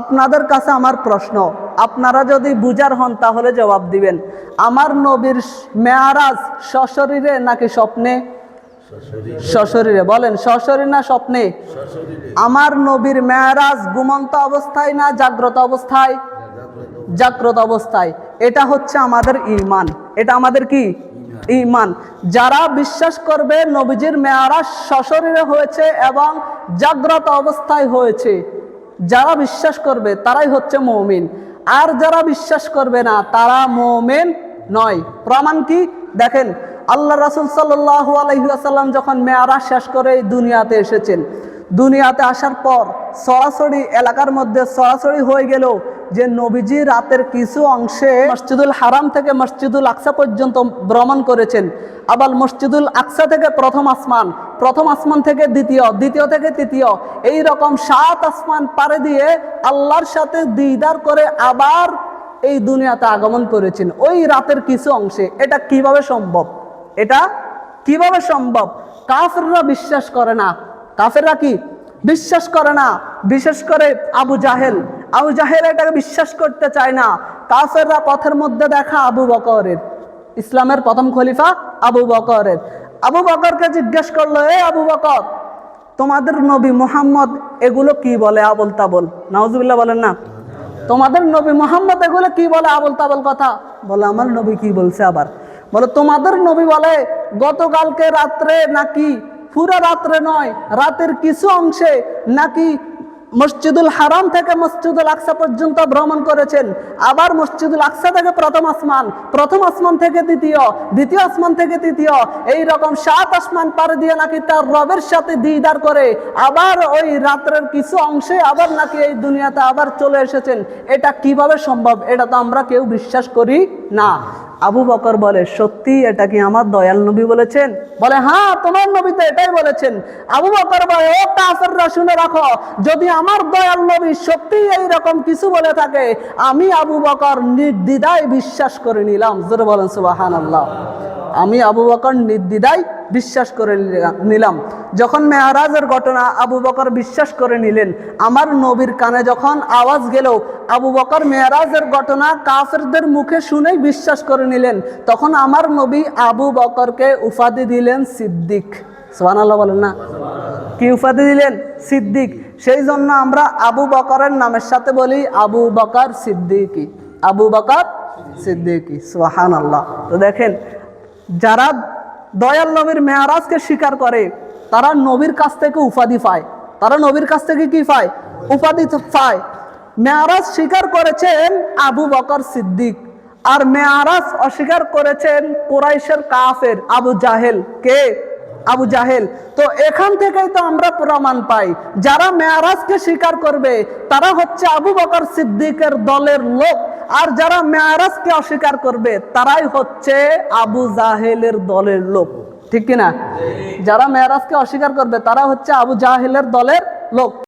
আপনাদের কাছে আমার প্রশ্ন। আপনারা যদি বুজার হন, তাহলে জবাব দিবেন। আমার নবীর মেয়ারাজ সশরীরে নাকি স্বপ্নে? সশরীরে। বলেন, সশরীর না স্বপ্নে? আমার নবীর মেয়ারাজ ঘুমন্ত অবস্থায় না জাগ্রত অবস্থায়? জাগ্রত অবস্থায়। এটা হচ্ছে আমাদের ইমান। এটা আমাদের কি? ইমান। যারা বিশ্বাস করবে নবীজির মেয়ারাজ সশরীরে হয়েছে এবং জাগ্রত অবস্থায় হয়েছে যারা বিশ্বাস করবে তারাই হচ্ছে মৌমিন। আর যারা বিশ্বাস করবে না, তারা মৌমেন নয়। প্রমাণ কি? দেখেন আল্লাহ রাসুল সাল্লাহ আলহিহাসাল্লাম যখন মেয়ারা শেষ করে দুনিয়াতে এসেছেন, দুনিয়াতে আসার পর সরাসরি এলাকার মধ্যে সরাসরি হয়ে গেল যে নবীজি রাতের কিছু অংশে মসজিদুল হারাম থেকে মসজিদুল আকসা পর্যন্ত ভ্রমণ করেছেন। আবার মসজিদুল আকসা থেকে প্রথম আসমান প্রথম আসমান থেকে দ্বিতীয় দ্বিতীয় থেকে তৃতীয়। এই রকম সাত আসমান পারে দিয়ে আল্লাহর সাথে দিদার করে আবার এই দুনিয়াতে আগমন করেছেন। ওই রাতের কিছু অংশে। এটা কীভাবে সম্ভব? এটা কীভাবে সম্ভব? কাফেররা বিশ্বাস করে না। কাফেররা কি? বিশ্বাস করে না। বিশেষ করে আবু জাহেল। আবু জাহেল এটাকে বিশ্বাস করতে চায় না। কাফেররা পথের মধ্যে দেখা আবু বকরের। ইসলামের প্রথম খলিফা আবু বকরের। আবু বকরকে জিজ্ঞেস করল, এ আবু বকর, তোমাদের নবী মোহাম্মদ এগুলো কি বলে আবল তাবল নাউজুবিল্লাহ বলেন না। তোমাদের নবী মোহাম্মদ এগুলো কি বলে আবল তাবল কথা? বলে, আমার নবী কি বলছে আবার? বলে, তোমাদের নবী বলে, গতকালকে রাত্রে নাকি, পুরো রাত্রে নয়, রাতের কিছু অংশে নাকি মসজিদুল হারাম থেকে মসজিদুল আকসা পর্যন্ত ভ্রমণ করেছেন। আবার মসজিদুল আকসা থেকে প্রথম আসমান প্রথম আসমান থেকে দ্বিতীয় দ্বিতীয় আসমান থেকে তৃতীয় এই রকম সাত আসমান পার দিয়ে নাকি তার রবের সাথে দিদার করে। আবার ওই রাত্রের কিছু অংশে আবার নাকি এই দুনিয়াতে আবার চলে এসেছেন। এটা কীভাবে সম্ভব? এটা তো আমরা কেউ বিশ্বাস করি না। আবু বকর বলে, সত্যি এটা কি আমার দয়াল নবী বলেছেন? বলে হ্যাঁ তোমার নবী তো এটাই বলেছেন। আবু বকর বলে, ও কাফেররা শুনে রাখো, যদি আমার দয়াল নবী সত্যি এই রকম কিছু বলে থাকে, আমি আবু বকর নির্দ্বিধায় বিশ্বাস করে নিলাম। জোরে বলেন সুবাহান আল্লাহ আমি আবু বকর নির্দ্বিধায় বিশ্বাস করে নিলাম। যখন মেয়ারাজের ঘটনা আবু বকর বিশ্বাস করে নিলেন, আমার নবীর কানে যখন আওয়াজ গেল আবু বকর মেয়ারাজের ঘটনা কাফেরদের মুখে শুনেই বিশ্বাস করে নিলেন। তখন আমার নবী আবু বকরকে উপাধি দিলেন সিদ্দিক। সোহান আল্লাহ বলেন না। কি উপাধি দিলেন? সিদ্দিক। সেই জন্য আমরা আবু বকরের নামের সাথে বলি আবু বকর সিদ্দিকি। আবু বকর সিদ্দিকি। সোহান আল্লাহ তো দেখেন, যারা দয়াল নবীর মেয়ারাজকে স্বীকার করে, তারা নবীর কাছ থেকে উপাধি পায়। তারা নবীর কাছ থেকে কি পায়? উপাধি পায়। মেয়ারাজ স্বীকার করেছেন আবু বকর সিদ্দিক। আর মেয়ারাজ অস্বীকার করেছেন কোরাইশের কাফের আবু জাহেল। কে? আবু জাহেল। তো এখান থেকেই তো আমরা প্রমাণ পাই, যারা মেয়ারাজকে স্বীকার করবে, তারা হচ্ছে আবু বকর সিদ্দিকের দলের লোক। আর যারা মেয়ারাজকে অস্বীকার করবে, তারাই হচ্ছে আবু জাহেলের দলের লোক। ঠিক কিনা? যারা মেয়ারাজকে অস্বীকার করবে, তারা হচ্ছে আবু জাহেলের দলের লোক।